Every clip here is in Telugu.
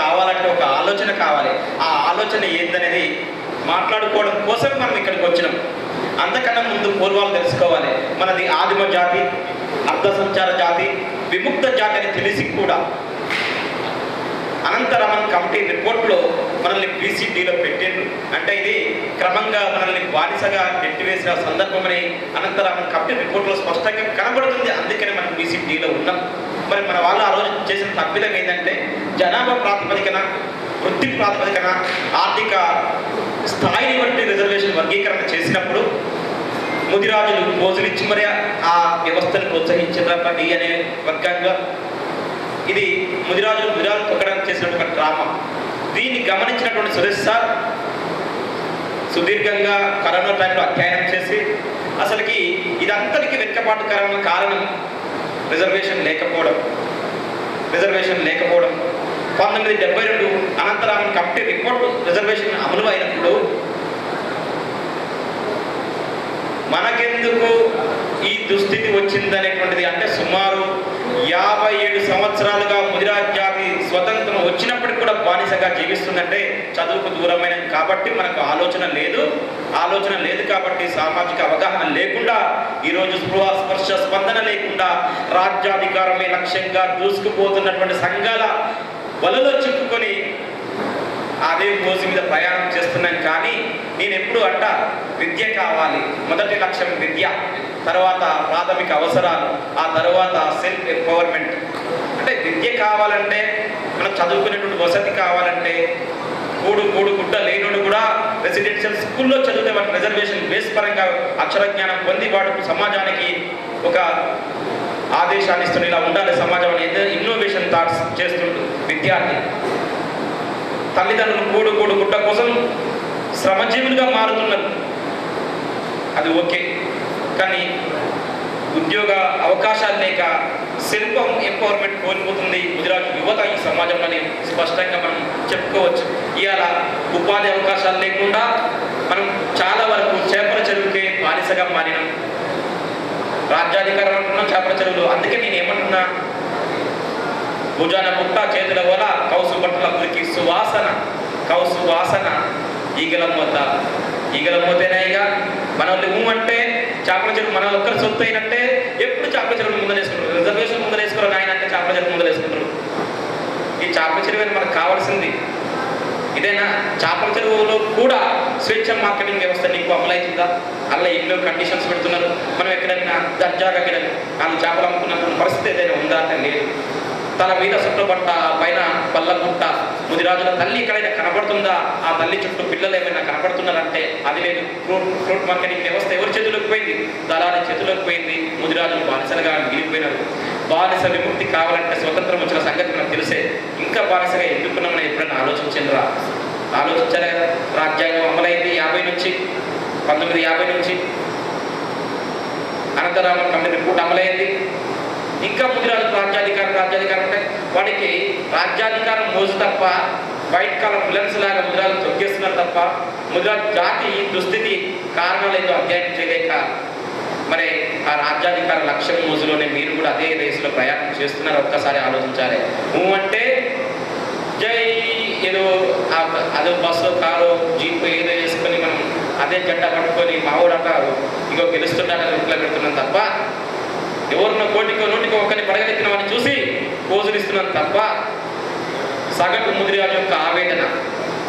కావాలంటే ఒక ఆలోచన కావాలి. ఆ ఆలోచన ఏందనేది మాట్లాడుకోవడం కోసం మనం ఇక్కడికి వచ్చినాం. అంతకన్నా ముందు పూర్వాలు తెలుసుకోవాలి. మనది ఆదిమ జాతి అర్ధ సంచార జాతి విముక్త జాతి అని తెలిసి కూడా అనంతరమన్ కమిటీ రిపోర్ట్లో మనల్ని బీసీడీలో పెట్టిండ్రు. అంటే ఇది క్రమంగా మనల్ని బానిసగా నెట్టివేసిన సందర్భమని అనంతరమన్ కమిటీ రిపోర్ట్లో స్పష్టంగా కనబడుతుంది. అందుకనే మనం బీసీడీలో ఉన్నాం. మరి మన వాళ్ళు ఆ రోజు చేసిన తప్పిదం ఏంటంటే జనాభా ప్రాతిపదికన వృత్తి ప్రాతిపదికన ఆర్థిక స్థాయిని బట్టి రిజర్వేషన్ వర్గీకరణ చేసినప్పుడు ముదిరాజులు పోజులు ఇచ్చి మరి ఆ వ్యవస్థను ప్రోత్సహించారు అనే వర్గంగా ఇది ముదిరాజులు ముదిరాజు తొక్కడానికి చేసినటువంటి డ్రామా. దీన్ని గమనించినటువంటి సురేష్ సార్ సుదీర్ఘంగా కరోనా టైంలో అధ్యయనం చేసి అసలుకి ఇదంతటికి వెనుకబాటు కారణం రిజర్వేషన్ లేకపోవడం. రిజర్వేషన్ లేకపోవడం. పంతొమ్మిది డెబ్బై రెండు అనంతరామన్ కమిటీ రిపోర్టు రిజర్వేషన్ అమలు అయినప్పుడు మనకెందుకు ఈ దుస్థితి వచ్చిందనేటువంటిది అంటే సుమారు యాభై ఏడు సంవత్సరాలుగా ముదిరాజ్ స్వతంత్రం వచ్చినప్పటికి కూడా బానిసగా జీవిస్తుందంటే చదువుకు దూరమైన కాబట్టి మనకు ఆలోచన లేదు. ఆలోచన లేదు కాబట్టి సామాజిక అవగాహన లేకుండా ఈరోజు స్పృహ స్పర్శ స్పందన లేకుండా రాజ్యాధికారమే లక్ష్యంగా దూసుకుపోతున్నటువంటి సంఘాల వలలో చిక్కుకొని అదే మోజు మీద ప్రయాణం చేస్తున్నాను కానీ నేను ఎప్పుడు అంట విద్య కావాలి. మొదటి లక్ష్యం విద్య తర్వాత ప్రాథమిక అవసరాలు ఆ తర్వాత సెల్ఫ్ ఎంపవర్మెంట్ అంటే విద్య కావాలంటే మనం చదువుకునేటువంటి వసతి కావాలంటే కూడు కూడు గుడ్డ లేనుడు కూడా రెసిడెన్షియల్ స్కూల్లో చదివితే వాటి రిజర్వేషన్ బేస్ పరంగా అక్షర జ్ఞానం పొంది వాడు సమాజానికి ఒక ఆదేశాన్ని ఇస్తుంది ఇలా ఉండాలి. సమాజం అనేది ఇన్నోవేషన్ థాట్స్ చేస్తుంటు విద్యార్థి. తల్లిదండ్రులు కూడు కూడు గుడ్డ కోసం శ్రమజీవులుగా మారుతున్నారు. అది ఓకే. కానీ ఉద్యోగ అవకాశాలు లేక శిల్పం ఎంపవర్మెంట్ కోల్పోతుంది. గుజరాత్ యువత ఈ సమాజంలోని స్పష్టంగా మనం చెప్పుకోవచ్చు. ఇవాళ ఉపాధి అవకాశాలు లేకుండా మనం చాలా వరకు చేపల చెరువుకే బానిసగా మారినాం. రాజ్యాధికారం అంటున్నాం చేపల చెరువులు. అందుకే నేను ఏమంటున్నా? భుజాన పుట్ట చేతుల వల కౌసు బట్టల గురికి సువాసన కౌసు వాసన. ఈగల మూత. ఈగల మూతేనాయిగా మన వాళ్ళు ఊ చేపల చెరువు మన ఒక్కరు సొత్తు అయినట్టే ఎప్పుడు చేపల చెరువులు ముందరేసుకుంటారు రిజర్వేషన్ ముందర ఆయన అంటే చేపల చెరువు ముందరేసుకుంటారు ఈ చేపల చెరువు మనకు కావాల్సింది ఇదేనా? చేపల చెరువులో కూడా స్వేచ్ఛ మార్కెటింగ్ వ్యవస్థ నీకు అమలవుతుందా? అలా ఎన్నో కండిషన్స్ పెడుతున్నారు. మనం ఎక్కడైనా దర్జాగా ఎక్కడ నాలుగు చేపలు అమ్ముకున్న పరిస్థితి ఏదైనా ఉందా అంటే లేదు. తల మీద చుట్టుపట్ట పైన పల్లగుట్ట ముదిరాజుల తల్లి ఎక్కడైనా కనబడుతుందా? ఆ తల్లి చుట్టూ పిల్లలు ఏమైనా కనబడుతున్నారంటే అది లేదు. ఫ్రూట్ ఫ్రూట్ మార్కెటింగ్ వ్యవస్థ ఎవరి చేతులకు పోయింది? దళారి చేతులకు పోయింది. ముదిరాజులు బానిసలుగా మిగిలిపోయినారు. బానిస విముక్తి కావాలంటే స్వతంత్రం వచ్చిన సంగతి మనకు తెలిసే. ఇంకా బానిసగా ఎందుకున్నామని ఎప్పుడైనా ఆలోచించిండ్రా? ఆలోచించారా కదా రాజ్యాంగం అమలైంది యాభై నుంచి పంతొమ్మిది యాభై నుంచి. అనంతరామ కమిటీ రిపోర్ట్ అమలైంది. ఇంకా ముదిరాజు రాజ్యాధికారం రాజ్యాధికారం అంటే వాడికి రాజ్యాధికారం మోజు తప్ప వైట్ కలర్ విలన్స్ లాగా ముద్రాలు తొక్కేస్తున్నారు తప్ప ముద్ర జాతి దుస్థితి కారణాలు ఏదో అధ్యయనం చేయలేక మరి ఆ రాజ్యాధికార లక్ష్యం మోజులోనే మీరు కూడా అదే రేసులో ప్రయాణం చేస్తున్నారు. ఒక్కసారి ఆలోచించాలి. ఊ అంటే జై ఏదో అదో బస్సు కారు జీప్ ఏదో వేసుకొని మనం అదే జెండా పట్టుకొని మావోడట ఇగో గెలుస్తుండని ఇంట్లో పెడుతున్నాం తప్ప ఎవరినో కోటికో నూటికో ఒకరిని పడగలెత్తిన వాడిని చూసి పోజులిస్తున్నాను తప్ప సగటు ముదిరాజు యొక్క ఆవేదన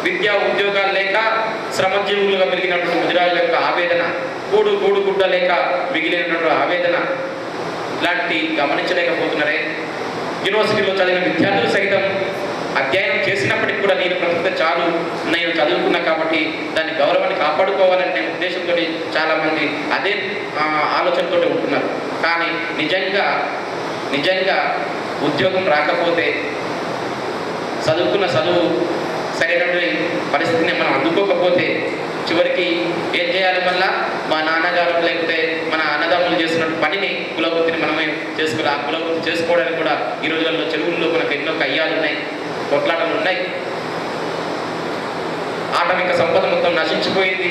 విద్యా ఉద్యోగాలు లేక శ్రమజీవులుగా మిగిలినటువంటి ముదిరాజుల యొక్క ఆవేదన కూడు కూడు గుడ్డ లేక మిగిలినటువంటి ఆవేదన ఇలాంటి గమనించలేకపోతున్నారే. యూనివర్సిటీలో చదివిన విద్యార్థులు సైతం అధ్యయనం చేసి కూడా నేను ప్రస్తుతం చాలు నేను చదువుకున్నా కాబట్టి దాని గౌరవాన్ని కాపాడుకోవాలనే ఉద్దేశంతో చాలామంది అదే ఆలోచనతో ఉంటున్నారు. కానీ నిజంగా నిజంగా ఉద్యోగం రాకపోతే చదువుకున్న చదువు సరైనటువంటి పరిస్థితిని మనం అందుకోకపోతే చివరికి ఏం చేయాలి మళ్ళా? మా నాన్నగారు లేకపోతే మన అన్నదమ్ములు చేస్తున్న పనిని కులవృత్తిని మనమే చేసుకోవాలి ఆ కులవృత్తి చేసుకోవడానికి కూడా ఈ రోజుల్లో చెరువుల్లో మనకు ఎన్నో కయ్యాలు ఉన్నాయి కొట్లాటలు ఉన్నాయి ఆటవిక సంపద మొత్తం నశించిపోయింది.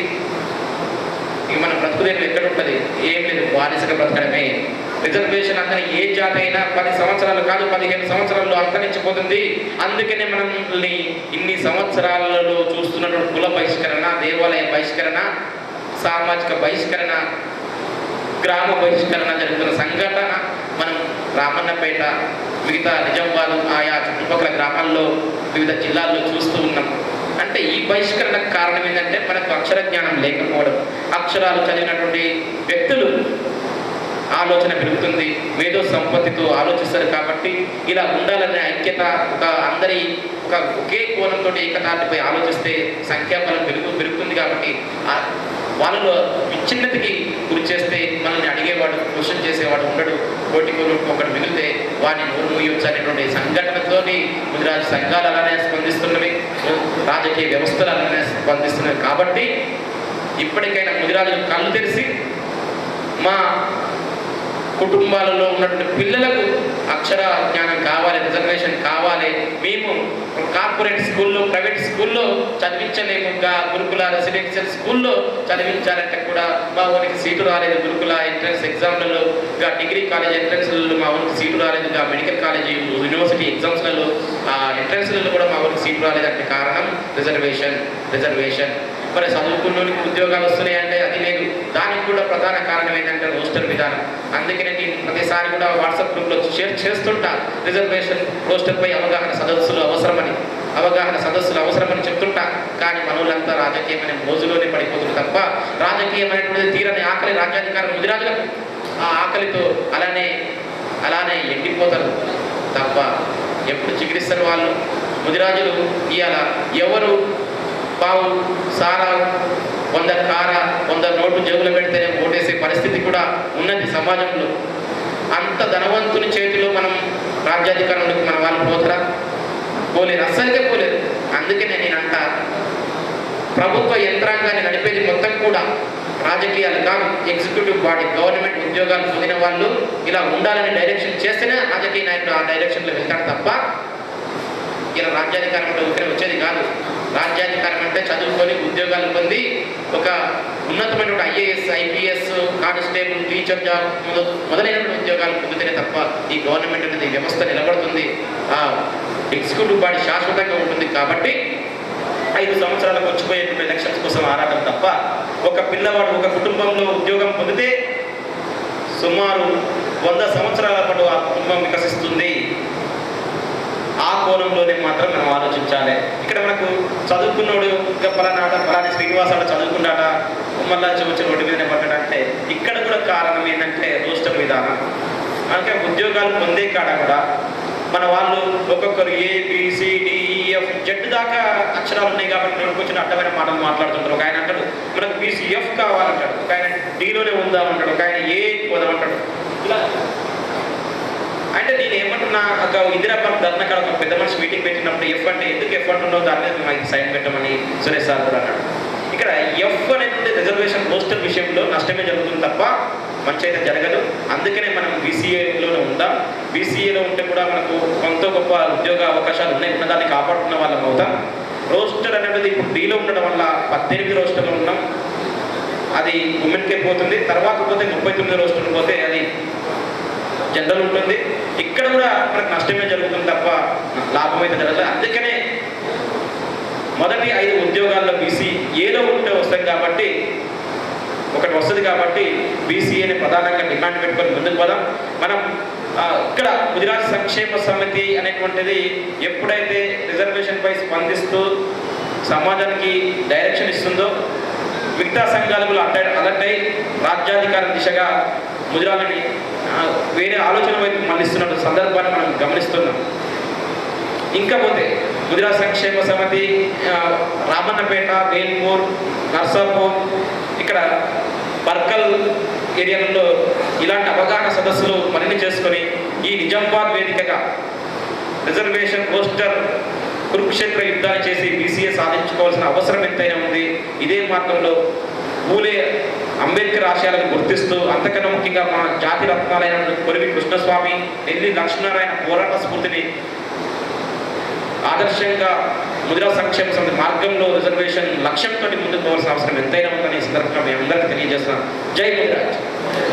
ఇక మన బ్రతుకుదేరు ఎక్కడ ఉంటుంది? ఏం లేదు. బానిసగా బ్రతకడమే. రిజర్వేషన్ అతని ఏ జాతి అయినా పది సంవత్సరాలు కాదు పదిహేను సంవత్సరాల్లో అంతరించిపోతుంది. అందుకనే మనల్ని ఇన్ని సంవత్సరాలలో చూస్తున్నటువంటి కుల బహిష్కరణ దేవాలయ బహిష్కరణ సామాజిక బహిష్కరణ గ్రామ బహిష్కరణ జరుగుతున్న సంఘటన మనం రామన్నపేట మిగతా నిజామాబాద్ ఆయా చుట్టుపక్కల గ్రామాల్లో వివిధ జిల్లాల్లో చూస్తూ ఉన్నాం. అంటే ఈ బహిష్కరణకు కారణం ఏంటంటే మనకు అక్షర జ్ఞానం లేకపోవడం. అక్షరాలు చదివినటువంటి వ్యక్తులు ఆలోచన పెరుగుతుంది మేధో సంపత్తితో ఆలోచిస్తారు కాబట్టి ఇలా ఉండాలనే ఐక్యత ఒక అందరి ఒక ఒకే కోణంతో ఏకతాటిపై ఆలోచిస్తే సంఖ్యాబలం పెరుగు పెరుగుతుంది కాబట్టి ఆ వాళ్ళలో విచ్ఛిన్నతకి గురి చేస్తే మనల్ని అడిగేవాడు క్వశ్చన్ చేసేవాడు ఉండడు కోటి కోటి ఒకటి మిగిలితే వాడిని నోరు మూయొచ్చు అనేటువంటి సంఘటనతోని గుజరాత్ సంఘాలు అలానే స్పందిస్తున్నవి రాజకీయ వ్యవస్థలు అలానే స్పందిస్తున్నవి. కాబట్టి ఇప్పటికైనా ముదిరాజులు కళ్ళు తెరిచి మా కుటుంబాలలో ఉన్నటువంటి పిల్లలకు అక్షర జ్ఞానం కావాలి రిజర్వేషన్ కావాలి. మేము కార్పొరేట్ స్కూల్లో ప్రైవేట్ స్కూల్లో చదివించలేము గురుకుల రెసిడెన్షియల్ స్కూల్లో చదివించాలంటే కూడా మా ఊరికి సీటు రాలేదు. గురుకుల ఎంట్రన్స్ ఎగ్జామ్లలో ఇంకా డిగ్రీ కాలేజ్ ఎంట్రన్స్లలో మా ఊరికి సీటు రాలేదు మెడికల్ కాలేజ్ యూనివర్సిటీ ఎగ్జామ్స్లలో ఆ ఎంట్రన్స్లలో కూడా మా ఊరికి సీటు రాలేదంటే కారణం రిజర్వేషన్ రిజర్వేషన్. మరి చదువుకున్నోనికి ఉద్యోగాలు వస్తున్నాయి అంటే అది లేదు. దానికి కూడా ప్రధాన కారణం ఏంటంటే రోస్టర్ విధానం. అందుకనే నేను ప్రతిసారి కూడా వాట్సాప్ గ్రూప్లో షేర్ చేస్తుంటా. రిజర్వేషన్ రోస్టర్పై అవగాహన సదస్సులు అవసరమని. అవగాహన సదస్సులు అవసరమని చెప్తుంటా. కానీ మనవులంతా రాజకీయమైన అనే మోజులోనే పడిపోతుంది తప్ప రాజకీయమైనటువంటి తీరని ఆకలి రాజ్యాధికారం ముదిరాజులకు ఆ ఆకలితో అలానే అలానే ఎండిపోతారు తప్ప ఎప్పుడు చికిత్సలు వాళ్ళు ముదిరాజులు ఇవాళ ఎవరు పావు సారా వంద కార వంద నోటు జేబులో పెడితేనే ఓటేసే పరిస్థితి కూడా ఉన్నది సమాజంలో. అంత ధనవంతుని చేతిలో మనం రాజ్యాధికారంలోకి మన వాళ్ళు పోతారా? పోలేరు అస్సలకే పోలేరు. అందుకనే నేను అంట ప్రభుత్వ యంత్రాంగాన్ని నడిపేది మొత్తం కూడా రాజకీయాలు కాదు ఎగ్జిక్యూటివ్ బాడీ గవర్నమెంట్ ఉద్యోగాలు పొందిన వాళ్ళు ఇలా ఉండాలని డైరెక్షన్ చేస్తేనే రాజకీయ నాయకుడు ఆ డైరెక్షన్లో వెళ్తాడు తప్ప ఇలా రాజ్యాధికారం అంటే వచ్చేది కాదు. రాజ్యాధికారం అంటే చదువుకొని ఉద్యోగాలు పొంది ఒక ఉన్నతమైన IAS IPS constable teacher job మొదలైనటువంటి ఉద్యోగాలు పొందితేనే తప్ప ఈ గవర్నమెంట్ అనేది వ్యవస్థ నిలబడుతుంది. ఆ ఎగ్జిక్యూటివ్ బాడీ శాశ్వతంగా ఉంటుంది కాబట్టి ఐదు సంవత్సరాలకు వచ్చిపోయేటువంటి ఎలక్షన్స్ కోసం ఆరాటం తప్ప ఒక పిల్లవాడు ఒక కుటుంబంలో ఉద్యోగం పొందితే సుమారు వంద సంవత్సరాల పాటు ఆ కుటుంబం వికసిస్తుంది. కోణంలోనే మాత్రం మనం ఆలోచించాలి. ఇక్కడ మనకు చదువుకున్నోడు ఇంకా పలానాట పలాని శ్రీనివాసాడు చదువుకున్నాట మళ్ళా వచ్చి రోడ్డు మీదనే పడ్డాడంటే ఇక్కడ కూడా కారణం ఏంటంటే రోస్టర్ విధానం. అంటే ఉద్యోగాలు పొందే కాడ కూడా మన వాళ్ళు ఒక్కొక్కరు ఏ బిసిడిఎఫ్ జెడ్ దాకా అక్షరాలు ఉన్నాయి కాబట్టి నోటికి అడ్డమైన మాటలు మాట్లాడుతుంటారు. ఒక ఆయన అంటాడు మనకు బీసీఎఫ్ కావాలంటాడు. ఒక ఆయన డీలోనే ఉందామంటాడు. ఒక ఆయన ఏ పోదామంటాడు. ఇలా అంటే నేను ఏమంటున్నా ఒక ఇందిరాబాద్ ధర్నకాడ ఒక పెద్ద మనిషి మీటింగ్ పెట్టినప్పుడు ఎఫ్ అంటే ఎందుకు ఎఫ్ అంటున్నావు దాని మీద మాకు సైన్ పెట్టమని సురేష్ సార్ కూడా అన్నాడు. ఇక్కడ ఎఫ్ అనేది రిజర్వేషన్ పోస్టల్ విషయంలో నష్టమే జరుగుతుంది తప్ప మంచి అయితే జరగదు. అందుకనే మనం బీసీఏలోనే ఉందాం. బీసీఏలో ఉంటే కూడా మనకు కొంత గొప్ప ఉద్యోగ అవకాశాలు ఉన్నాయి. ఉన్నదాన్ని కాపాడుకున్న వాళ్ళం అవుతాం. రోస్టర్ అనేది ఇప్పుడు డీలో ఉండడం వల్ల పద్దెనిమిది రోస్టర్లు ఉన్నాం. అది ఉమెన్కే పోతుంది. తర్వాత పోతే ముప్పై తొమ్మిది రోస్టర్లు పోతే అది జనరల్ ఉంటుంది. ఇక్కడ కూడా మనకు నష్టమే జరుగుతుంది తప్ప లాభం అయితే జరగదు. అందుకనే మొదటి ఐదు ఉద్యోగాల్లో బీసీ ఏలో ఉంటే వస్తాం కాబట్టి ఒకటి వస్తుంది కాబట్టి బీసీఏని ప్రధానంగా డిమాండ్ పెట్టుకొని ముందుకు పోదాం. మనం ఇక్కడ గుజరాత్ సంక్షేమ సమితి అనేటువంటిది ఎప్పుడైతే రిజర్వేషన్ పై స్పందిస్తూ సమాజానికి డైరెక్షన్ ఇస్తుందో మిగతా సంఘాలు కూడా అలర్ట్ అయి రాజ్యాధికారం దిశగా ముదిరాలని వేరే ఆలోచన వైపు మళ్ళిస్తున్న సందర్భాన్ని మనం గమనిస్తున్నాం. ఇంకా పోతే గుజరాత్ సంక్షేమ సమితి రామన్నపేట వేల్పూర్ నర్సాపూర్ ఇక్కడ బర్కల్ ఏరియాలలో ఇలాంటి అవగాహన సదస్సులు మరిన్ని చేసుకొని ఈ నిజామాబాద్ వేదికగా రిజర్వేషన్ పోస్టర్ కురుక్షేత్ర యుద్ధాలు చేసి బీసీఏ సాధించుకోవాల్సిన అవసరం ఎంతైనా ఉంది. ఇదే మార్గంలో మూలే అంబేద్కర్ ఆశయాలను గుర్తిస్తూ అంతకన్నా ముఖ్యంగా మన జాతి రత్నాలైన కొలివి కృష్ణస్వామి నెల్లి లక్ష్మీనారాయణ పోరాట స్ఫూర్తిని ఆదర్శంగా ముద్రా సంక్షేమ సమితి మార్గంలో రిజర్వేషన్ లక్ష్యంతో ముందుకు పోవాల్సిన అవసరం ఎంతైనా ఉందని ఈ సందర్భంగా మేము అందరికీ తెలియజేస్తున్నాం జై ముద్రాజ్